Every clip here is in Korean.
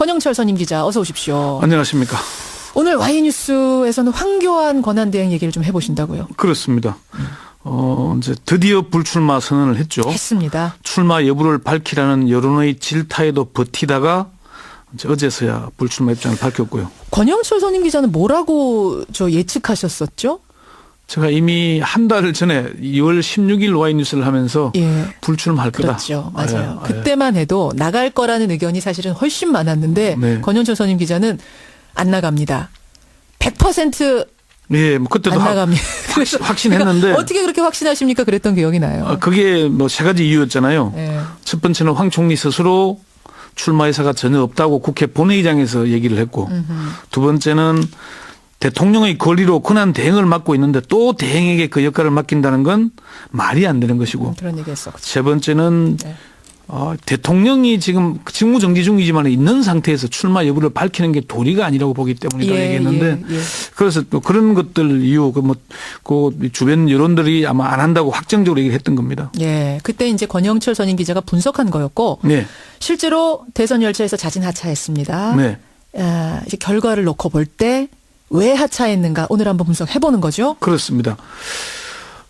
권영철 선임 기자 어서 오십시오. 안녕하십니까. 오늘 와이뉴스에서는 황교안 권한대행 얘기를 좀 해보신다고요. 그렇습니다. 어, 이제 드디어 불출마 선언을 했죠. 했습니다. 출마 여부를 밝히라는 여론의 질타에도 버티다가 어제서야 불출마 입장을 밝혔고요. 권영철 선임 기자는 뭐라고 저 예측하셨었죠? 제가 이미 한달 전에 2월 16일 와이 뉴스를 하면서 예. 불출마할 거다. 그렇죠. 맞아요. 아, 예. 그때만 해도 나갈 거라는 의견이 사실은 훨씬 많았는데 네. 권영철 선임 기자는 안 나갑니다. 100%안 예, 뭐 그때도 확, 나갑니다. 그래서 확신했는데 그러니까 어떻게 그렇게 확신하십니까? 그랬던 기억이 나요. 아, 그게 뭐 세 가지 이유였잖아요. 예. 첫 번째는 황 총리 스스로 출마 의사가 전혀 없다고 국회 본회의장에서 얘기를 했고 두 번째는 대통령의 권리로 권한 대행을 맡고 있는데 또 대행에게 그 역할을 맡긴다는 건 말이 안 되는 것이고 그런 얘기 했었죠. 세 번째는 네. 어, 대통령이 지금 직무 정지 중이지만 있는 상태에서 출마 여부를 밝히는 게 도리가 아니라고 보기 때문이라고 예, 얘기했는데 예, 예. 그래서 또 그런 것들 이유 그뭐 그 주변 여론들이 아마 안 한다고 확정적으로 얘기를 했던 겁니다. 예. 그때 이제 권영철 선임 기자가 분석한 거였고 네, 실제로 대선 열차에서 자진 하차했습니다. 네. 아, 이제 결과를 놓고 볼 때 왜 하차했는가 오늘 한번 분석해 보는 거죠. 그렇습니다.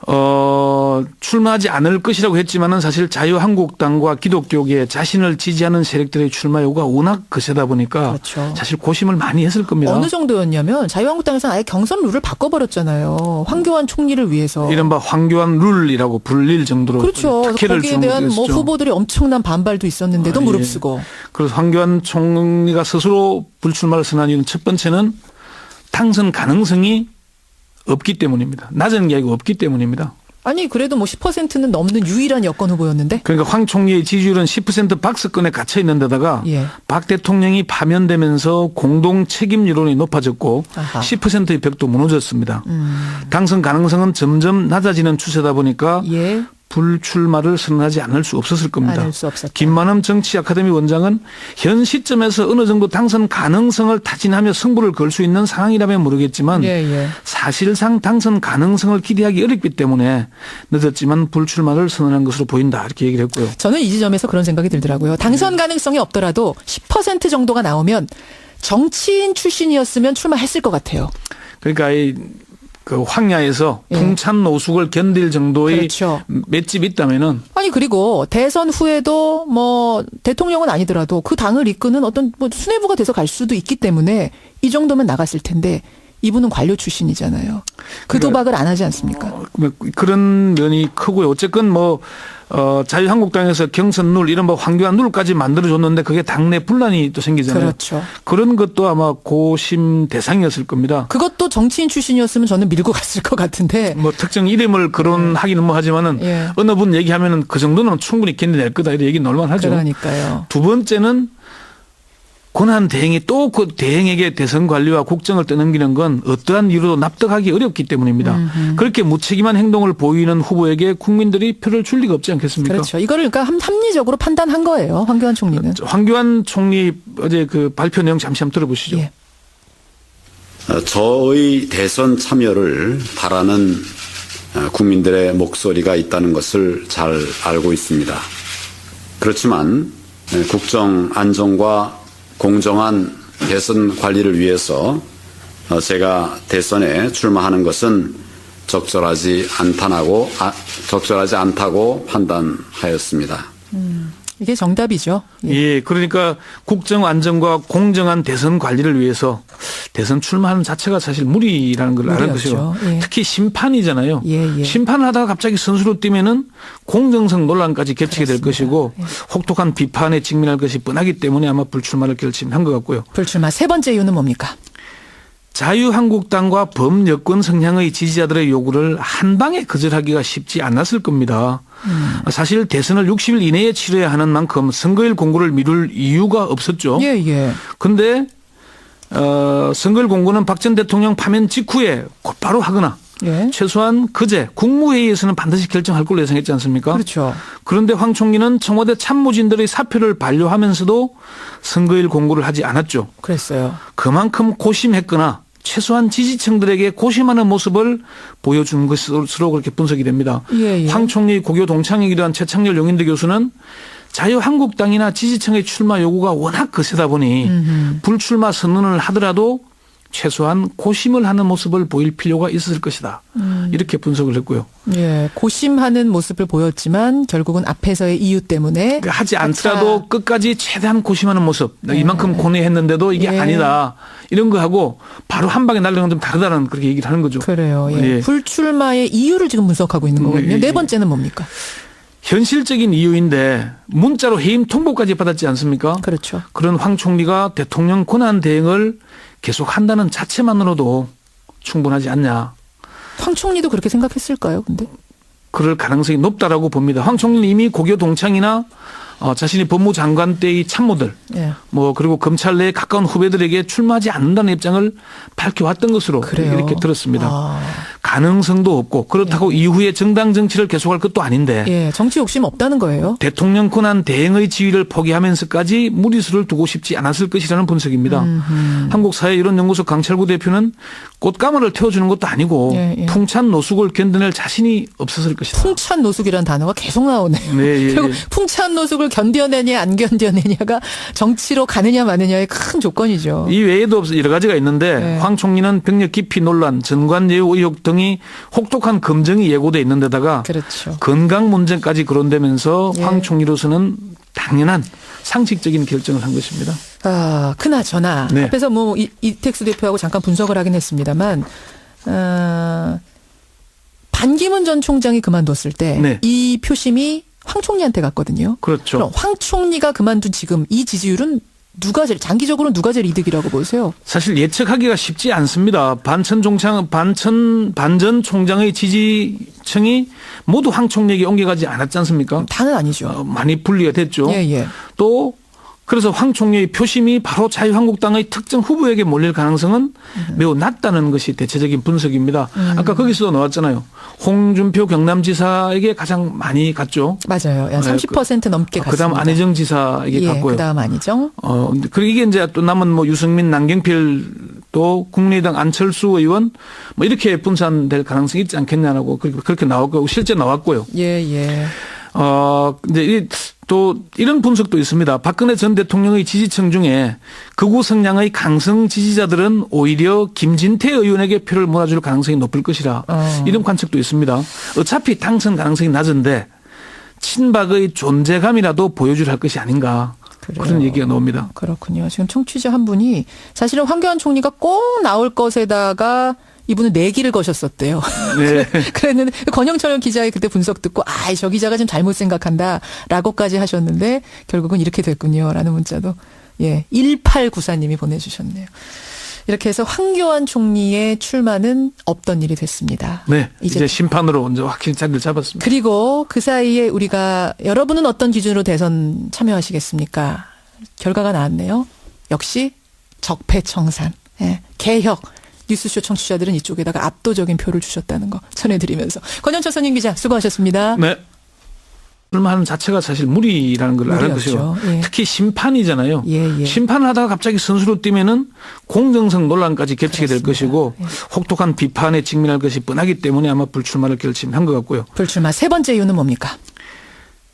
어, 출마하지 않을 것이라고 했지만은 사실 자유한국당과 기독교계 자신을 지지하는 세력들의 출마 요구가 워낙 거세다 보니까 그렇죠. 사실 고심을 많이 했을 겁니다. 어느 정도였냐면 자유한국당에서는 아예 경선 룰을 바꿔버렸잖아요. 황교안 총리를 위해서. 이른바 황교안 룰이라고 불릴 정도로 그렇죠. 거기에 준 대한 뭐. 후보들이 엄청난 반발도 있었는데도 아, 예. 무릅쓰고. 그래서 황교안 총리가 스스로 불출마를 선언한 이유는 첫 번째는 당선 가능성이 없기 때문입니다. 낮은 게 아니고 없기 때문입니다. 아니 그래도 뭐 10%는 넘는 유일한 여권 후보였는데. 그러니까 황 총리의 지지율은 10% 박스권에 갇혀 있는 데다가 예. 박 대통령이 파면되면서 공동 책임 여론이 높아졌고 아하. 10%의 벽도 무너졌습니다. 음. 당선 가능성은 점점 낮아지는 추세다 보니까 예. 불출마를 선언하지 않을 수 없었을 겁니다. 않을 수 없었다. 김만흠 정치 아카데미 원장은 현 시점에서 어느 정도 당선 가능성을 타진하며 승부를 걸 수 있는 상황이라면 모르겠지만 예, 예. 사실상 당선 가능성을 기대하기 어렵기 때문에 늦었지만 불출마를 선언한 것으로 보인다 이렇게 얘기를 했고요. 저는 이 지점에서 그런 생각이 들더라고요. 당선 가능성이 없더라도 10% 정도가 나오면 정치인 출신이었으면 출마했을 것 같아요. 그러니까 이 그 황야에서 예. 풍찬 노숙을 견딜 정도의 그렇죠. 맷집이 있다면은 아니 그리고 대선 후에도 뭐 대통령은 아니더라도 그 당을 이끄는 어떤 뭐 수뇌부가 돼서 갈 수도 있기 때문에 이 정도면 나갔을 텐데 이분은 관료 출신이잖아요. 그 그러니까 도박을 안 하지 않습니까? 어, 뭐 그런 면이 크고요. 어쨌건 뭐 어, 자유한국당에서 경선 룰 이런 뭐 황교안 룰까지 만들어줬는데 그게 당내 분란이 또 생기잖아요. 그렇죠. 그런 것도 아마 고심 대상이었을 겁니다. 그것도 정치인 출신이었으면 저는 밀고 갔을 것 같은데 뭐 특정 이름을 거론하기는 뭐 하지만은 예. 어느 분 얘기하면은 그 정도는 충분히 견뎌낼 거다 이런 얘기 놀만 하죠. 그러니까요. 두 번째는 권한 대행이 또 그 대행에게 대선 관리와 국정을 떠넘기는 건 어떠한 이유로도 납득하기 어렵기 때문입니다. 그렇게 무책임한 행동을 보이는 후보에게 국민들이 표를 줄 리가 없지 않겠습니까? 그렇죠. 이거를 그러니까 함- 합리적으로 판단한 거예요. 황교안 총리는. 황교안 총리 어제 그 발표 내용 잠시 한번 들어보시죠. 예. 어, 저의 대선 참여를 바라는 어, 국민들의 목소리가 있다는 것을 잘 알고 있습니다. 그렇지만 에, 국정 안정과 공정한 대선 관리를 위해서 어, 제가 대선에 출마하는 것은 적절하지 않다고 아, 적절하지 않다고 판단하였습니다. 이게 정답이죠. 예. 예, 그러니까 국정 안정과 공정한 대선 관리를 위해서 대선 출마하는 자체가 사실 무리라는 걸 아는 무리였죠. 것이요. 예. 특히 심판이잖아요. 예, 예. 심판을 하다가 갑자기 선수로 뛰면은 공정성 논란까지 겹치게 될 그렇습니다. 것이고 예. 혹독한 비판에 직면할 것이 뻔하기 때문에 아마 불출마를 결심한 것 같고요. 불출마 세 번째 이유는 뭡니까? 자유한국당과 범여권 성향의 지지자들의 요구를 한 방에 거절하기가 쉽지 않았을 겁니다. 음. 사실 대선을 60일 이내에 치러야 하는 만큼 선거일 공고를 미룰 이유가 없었죠. 예, 예. 근데 어, 선거일 공고는 박 전 대통령 파면 직후에 곧바로 하거나 예. 최소한 그제 국무회의에서는 반드시 결정할 걸로 예상했지 않습니까? 그렇죠. 그런데 황 총리는 청와대 참모진들의 사표를 반려하면서도 선거일 공고를 하지 않았죠. 그랬어요. 그만큼 고심했거나 최소한 지지층들에게 고심하는 모습을 보여준 것으로 그렇게 분석이 됩니다. 예, 예. 황 총리 고교 동창이기도 한 최창렬 용인대 교수는 자유한국당이나 지지층의 출마 요구가 워낙 거세다 보니 불출마 선언을 하더라도 최소한 고심을 하는 모습을 보일 필요가 있었을 것이다. 이렇게 분석을 했고요. 예, 고심하는 모습을 보였지만 결국은 앞에서의 이유 때문에 그러니까 하지 않더라도 끝까지 최대한 고심하는 모습. 이만큼 고뇌했는데도 이게 예. 아니다. 이런 거 하고 바로 한 방에 날리는 건좀 다르다는 그렇게 얘기를 하는 거죠. 그래요. 예. 예. 불출마의 이유를 지금 분석하고 있는 거거든요. 예, 예. 네 번째는 뭡니까? 현실적인 이유인데 문자로 해임 통보까지 받았지 않습니까? 그렇죠. 그런 황 총리가 대통령 권한 대행을 계속 한다는 자체만으로도 충분하지 않냐. 황 총리도 그렇게 생각했을까요? 근데 그럴 가능성이 높다라고 봅니다. 황 총리는 이미 고교 동창이나 어, 자신이 법무장관 때의 참모들, 예. 뭐 그리고 검찰 내 가까운 후배들에게 출마하지 않는다는 입장을 밝혀왔던 것으로 그래요. 이렇게 들었습니다. 아, 가능성도 없고 그렇다고 이후에 정당 정치를 계속할 것도 아닌데 예, 정치 욕심 없다는 거예요. 대통령 권한 대행의 지위를 포기하면서까지 무리수를 두고 싶지 않았을 것이라는 분석입니다. 한국사회이론연구소 강철구 대표는 꽃가마를 태워주는 것도 아니고 예, 예. 풍찬 노숙을 견뎌낼 자신이 없었을 것이다. 풍찬 노숙이라는 단어가 계속 나오네요. 네, 예, 결국 예. 풍찬 노숙을 견뎌내냐 안 견뎌내냐가 정치로 가느냐 마느냐의 큰 조건이죠. 이 외에도 없- 여러 가지가 있는데 네. 황 총리는 병력 기피 논란, 전관 예우 의혹 등이 혹독한 검증이 예고돼 있는 데다가 그렇죠. 건강 문제까지 거론되면서 예. 황 총리로서는 당연한 상식적인 결정을 한 것입니다. 아, 그나저나 네. 앞에서 뭐 이, 이택수 대표하고 잠깐 분석을 하긴 했습니다만 어, 반기문 전 총장이 그만뒀을 때이 네. 표심이 황 총리한테 갔거든요. 그렇죠. 황 총리가 그만둔 지금 이 지지율은 누가 제일 장기적으로 누가 제일 이득이라고 보세요? 사실 예측하기가 쉽지 않습니다. 반천 총장, 반천, 반전 총장의 지지층이 모두 황 총리에게 옮겨가지 않았지 않습니까? 다는 아니죠. 어, 많이 분리가 됐죠. 예, 예. 또 그래서 황 총리의 표심이 바로 자유한국당의 특정 후보에게 몰릴 가능성은 매우 낮다는 것이 대체적인 분석입니다. 아까 거기서도 나왔잖아요. 홍준표 경남지사에게 가장 많이 갔죠. 맞아요. 한 네, 30% 넘게 갔습니다. 그다음 안희정 지사에게 예, 갔고요. 그다음 안희정. 어, 그리고 이게 이제 또 남은 뭐 유승민, 남경필 또 국민의당 안철수 의원 뭐 이렇게 분산될 가능성이 있지 않겠냐라고 그렇게 그렇게 나왔고 실제 나왔고요. 예, 예. 어, 이제 이, 또 이런 분석도 있습니다. 박근혜 전 대통령의 지지층 중에 극우 성향의 강성 지지자들은 오히려 김진태 의원에게 표를 몰아줄 가능성이 높을 것이라 어. 이런 관측도 있습니다. 어차피 당선 가능성이 낮은데 친박의 존재감이라도 보여줄 할 것이 아닌가 그래요. 그런 얘기가 나옵니다. 그렇군요. 지금 청취자 한 분이 사실은 황교안 총리가 꼭 나올 것에다가 이분은 내기를 거셨었대요. 네. 그랬는데 권영철 기자의 그때 분석 듣고 아, 저 기자가 좀 잘못 생각한다라고까지 하셨는데 결국은 이렇게 됐군요라는 문자도 예, 1894님이 보내 주셨네요. 이렇게 해서 황교안 총리의 출마는 없던 일이 됐습니다. 네. 이제 이제, 심판으로 이제 확실히 자리를 잡았습니다. 그리고 그 사이에 우리가 여러분은 어떤 기준으로 대선 참여하시겠습니까? 결과가 나왔네요. 역시 적폐청산, 예, 개혁. 뉴스쇼 청취자들은 이쪽에다가 압도적인 표를 주셨다는 거 전해드리면서 권현철 선임 기자 수고하셨습니다. 네. 출마하는 자체가 사실 무리라는 걸 무리였죠. 것이요. 예. 특히 심판이잖아요. 예, 예. 심판을 하다가 갑자기 선수로 뛰면은 공정성 논란까지 겹치게 될 그렇습니다. 것이고 예. 혹독한 비판에 직면할 것이 뻔하기 때문에 아마 불출마를 결심한 것 같고요. 불출마 세 번째 이유는 뭡니까?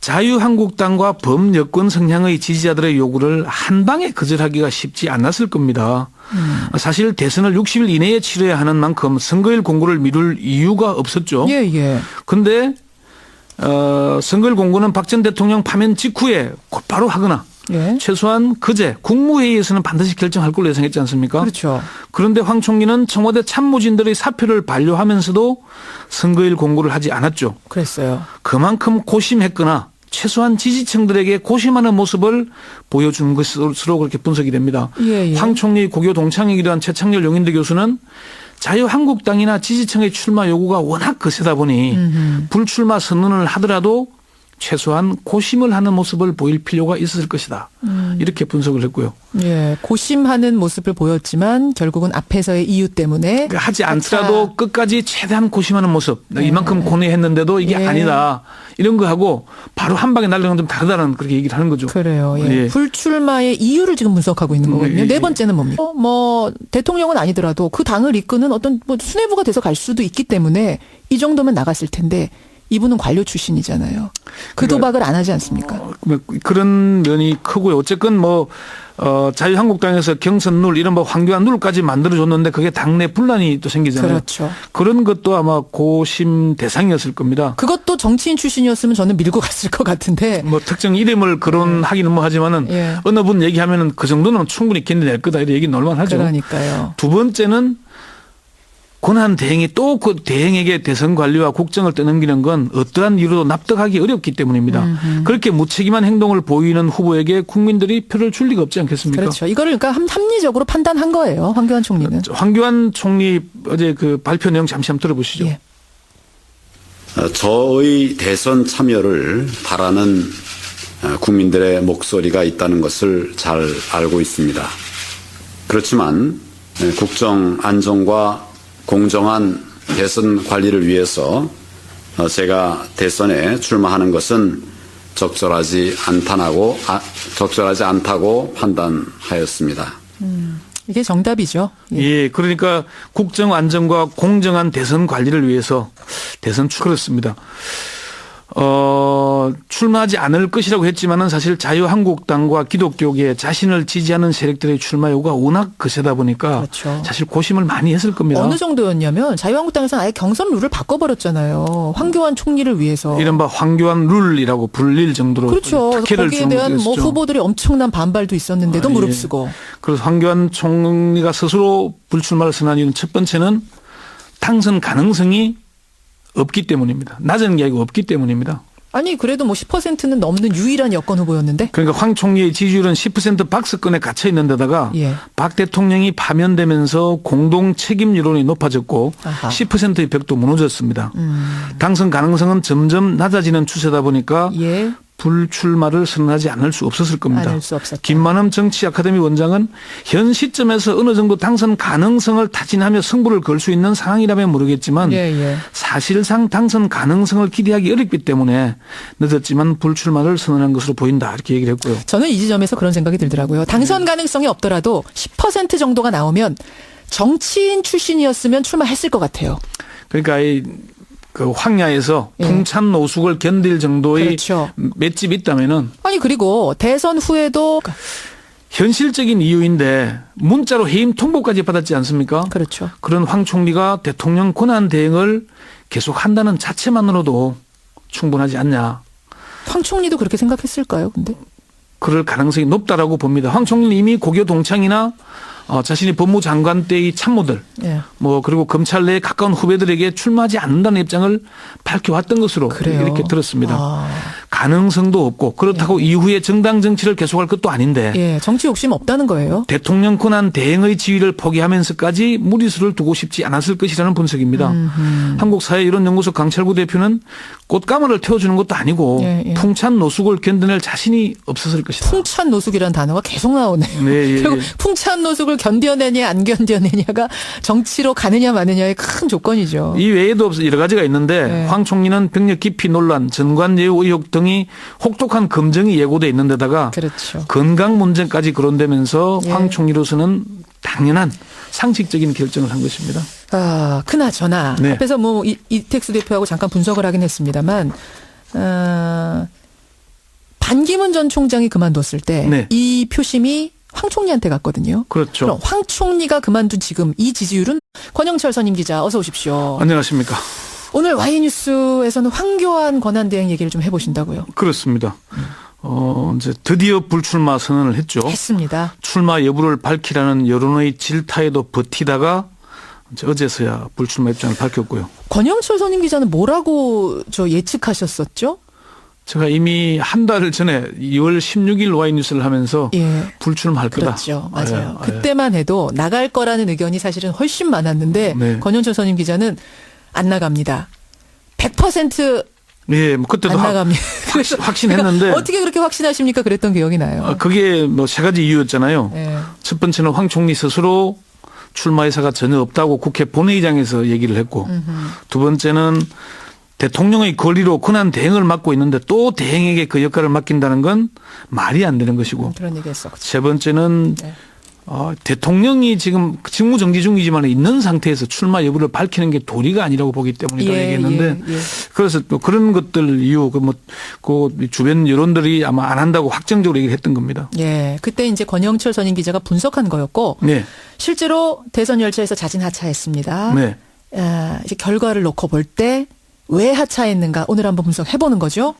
자유한국당과 범여권 성향의 지지자들의 요구를 한 방에 거절하기가 쉽지 않았을 겁니다. 음. 사실 대선을 60일 이내에 치러야 하는 만큼 선거일 공고를 미룰 이유가 없었죠. 예, 예. 근데 어, 선거일 공고는 박 전 대통령 파면 직후에 곧바로 하거나 예. 최소한 그제 국무회의에서는 반드시 결정할 걸로 예상했지 않습니까? 그렇죠. 그런데 황 총리는 청와대 참모진들의 사표를 반려하면서도 선거일 공고를 하지 않았죠. 그랬어요. 그만큼 고심했거나 최소한 지지층들에게 고심하는 모습을 보여준 것으로 그렇게 분석이 됩니다. 예, 예. 황 총리 고교 동창이기도 한 최창렬 용인대 교수는 자유한국당이나 지지층의 출마 요구가 워낙 거세다 보니 불출마 선언을 하더라도 최소한 고심을 하는 모습을 보일 필요가 있었을 것이다. 음. 이렇게 분석을 했고요. 예. 고심하는 모습을 보였지만 결국은 앞에서의 이유 때문에 그러니까 하지 않더라도 끝까지 최대한 고심하는 모습. 이만큼 고뇌했는데도 이게 예. 아니다. 이런 거 하고 바로 한 방에 날리는 건좀 다르다는 그렇게 얘기를 하는 거죠. 그래요. 예. 예. 불출마의 이유를 지금 분석하고 있는 거거든요. 예, 예, 네 예. 번째는 뭡니까? 어, 뭐 대통령은 아니더라도 그 당을 이끄는 어떤 뭐 수뇌부가 돼서 갈 수도 있기 때문에 이 정도면 나갔을 텐데 이분은 관료 출신이잖아요. 그 도박을 안 하지 않습니까? 뭐 그런 면이 크고요. 어쨌건 뭐 어, 자유한국당에서 경선 룰 이런 뭐 황교안 룰까지 만들어줬는데 그게 당내 분란이 또 생기잖아요. 그렇죠. 그런 것도 아마 고심 대상이었을 겁니다. 그것도 정치인 출신이었으면 저는 밀고 갔을 것 같은데 뭐 특정 이름을 거론하기는 뭐 하지만은 예. 어느 분 얘기하면은 그 정도는 충분히 견뎌낼 거다 이런 얘기 놀만 하죠. 그러니까요. 두 번째는 권한 대행이 또 그 대행에게 대선 관리와 국정을 떠넘기는 건 어떠한 이유로도 납득하기 어렵기 때문입니다. 그렇게 무책임한 행동을 보이는 후보에게 국민들이 표를 줄 리가 없지 않겠습니까? 그렇죠. 이거를 그러니까 함- 합리적으로 판단한 거예요. 황교안 총리는. 황교안 총리 어제 그 발표 내용 잠시 한번 들어보시죠. 예. 어, 저의 대선 참여를 바라는 어, 국민들의 목소리가 있다는 것을 잘 알고 있습니다. 그렇지만 에, 국정 안정과 공정한 대선 관리를 위해서 어, 제가 대선에 출마하는 것은 적절하지 않다고 아, 적절하지 않다고 판단하였습니다. 이게 정답이죠. 예. 예, 그러니까 국정 안정과 공정한 대선 관리를 위해서 대선 출 그렇습니다. 어, 출마하지 않을 것이라고 했지만은 사실 자유한국당과 기독교계 자신을 지지하는 세력들의 출마 요구가 워낙 거세다 보니까 그렇죠. 사실 고심을 많이 했을 겁니다. 어느 정도였냐면 자유한국당에서는 아예 경선 룰을 바꿔버렸잖아요. 황교안 총리를 위해서. 이른바 황교안 룰이라고 불릴 정도로 그렇죠. 거기에 준 대한 뭐. 후보들이 엄청난 반발도 있었는데도 아, 예. 무릅쓰고. 그래서 황교안 총리가 스스로 불출마를 선언한 이유는 첫 번째는 당선 가능성이 없기 때문입니다. 낮은 게 아니고 없기 때문입니다. 아니 그래도 뭐 10%는 넘는 유일한 여권 후보였는데. 그러니까 황 총리의 지지율은 10% 박스권에 갇혀 있는 데다가 예. 박 대통령이 파면되면서 공동 책임 여론이 높아졌고 아하. 10%의 벽도 무너졌습니다. 음. 당선 가능성은 점점 낮아지는 추세다 보니까 예. 불출마를 선언하지 않을 수 없었을 겁니다. 않을 수 없었다. 김만흠 정치 아카데미 원장은 현 시점에서 어느 정도 당선 가능성을 타진하며 승부를 걸 수 있는 상황이라면 모르겠지만 예, 예. 사실상 당선 가능성을 기대하기 어렵기 때문에 늦었지만 불출마를 선언한 것으로 보인다 이렇게 얘기를 했고요. 저는 이 지점에서 그런 생각이 들더라고요. 당선 가능성이 없더라도 10% 정도가 나오면 정치인 출신이었으면 출마했을 것 같아요. 그러니까 이 그 황야에서 예. 풍찬 노숙을 견딜 정도의 그렇죠. 맷집이 있다면은 아니 그리고 대선 후에도 현실적인 이유인데 문자로 해임 통보까지 받았지 않습니까? 그렇죠. 그런 황 총리가 대통령 권한 대행을 계속 한다는 자체만으로도 충분하지 않냐. 황 총리도 그렇게 생각했을까요? 근데 그럴 가능성이 높다라고 봅니다. 황 총리는 이미 고교 동창이나 어, 자신이 법무장관 때의 참모들, 예. 뭐 그리고 검찰 내 가까운 후배들에게 출마하지 않는다는 입장을 밝혀왔던 것으로 그래요. 이렇게 들었습니다. 아, 가능성도 없고 그렇다고 이후에 정당 정치를 계속할 것도 아닌데 예, 정치 욕심 없다는 거예요. 대통령 권한 대행의 지위를 포기하면서까지 무리수를 두고 싶지 않았을 것이라는 분석입니다. 한국 사회이론연구소 강철구 대표는 꽃가마를 태워주는 것도 아니고 예, 예. 풍찬 노숙을 견뎌낼 자신이 없었을 것이다. 풍찬 노숙이라는 단어가 계속 나오네요. 네, 예, 결국 예. 풍찬 노숙을 견뎌내냐 안 견뎌내냐가 정치로 가느냐 마느냐의 큰 조건이죠. 이 외에도 없- 여러 가지가 있는데 네. 황 총리는 병력 기피 논란, 전관 예우 의혹 등이 혹독한 검증이 예고돼 있는 데다가 그렇죠. 건강 문제까지 거론되면서 예. 황 총리로서는 당연한 상식적인 결정을 한 것입니다. 아, 그나저나 네. 앞에서 뭐 이, 이택수 대표하고 잠깐 분석을 하긴 했습니다만 어, 반기문 전 총장이 그만뒀을 때이 네. 표심이 황 총리한테 갔거든요. 그렇죠. 그럼 황 총리가 그만둔 지금 이 지지율은 권영철 선임 기자 어서 오십시오. 안녕하십니까. 오늘 와이뉴스에서는 황교안 권한대행 얘기를 좀 해보신다고요. 그렇습니다. 어, 이제 드디어 불출마 선언을 했죠. 했습니다. 출마 여부를 밝히라는 여론의 질타에도 버티다가 이제 어제서야 불출마 입장을 밝혔고요. 권영철 선임 기자는 뭐라고 저 예측하셨었죠? 제가 이미 한달 전에 2월 16일 와이뉴스를 하면서 예. 불출마할 거다. 그렇죠. 맞아요. 예, 예. 그때만 해도 나갈 거라는 의견이 사실은 훨씬 많았는데 네. 권영철 선임 기자는 안 나갑니다. 100%안 예, 뭐 그때도 확- 나갑니다. 그래서 확신했는데 그러니까 어떻게 그렇게 확신하십니까? 그랬던 기억이 나요. 아, 그게 뭐 세 가지 이유였잖아요. 예. 첫 번째는 황 총리 스스로 출마 의사가 전혀 없다고 국회 본회의장에서 얘기를 했고 두 번째는 대통령의 권리로 권한 대행을 맡고 있는데 또 대행에게 그 역할을 맡긴다는 건 말이 안 되는 것이고 그런 얘기 했었죠. 세 번째는 네. 어, 대통령이 지금 직무 정지 중이지만 있는 상태에서 출마 여부를 밝히는 게 도리가 아니라고 보기 때문이다 예, 얘기했는데 예, 예. 그래서 또 그런 것들 이유 그뭐 그 주변 여론들이 아마 안 한다고 확정적으로 얘기를 했던 겁니다. 예. 그때 이제 권영철 전임 기자가 분석한 거였고 네. 실제로 대선 열차에서 자진 하차했습니다. 네. 아, 이제 결과를 놓고 볼 때 왜 하차했는가 오늘 한번 분석해 보는 거죠.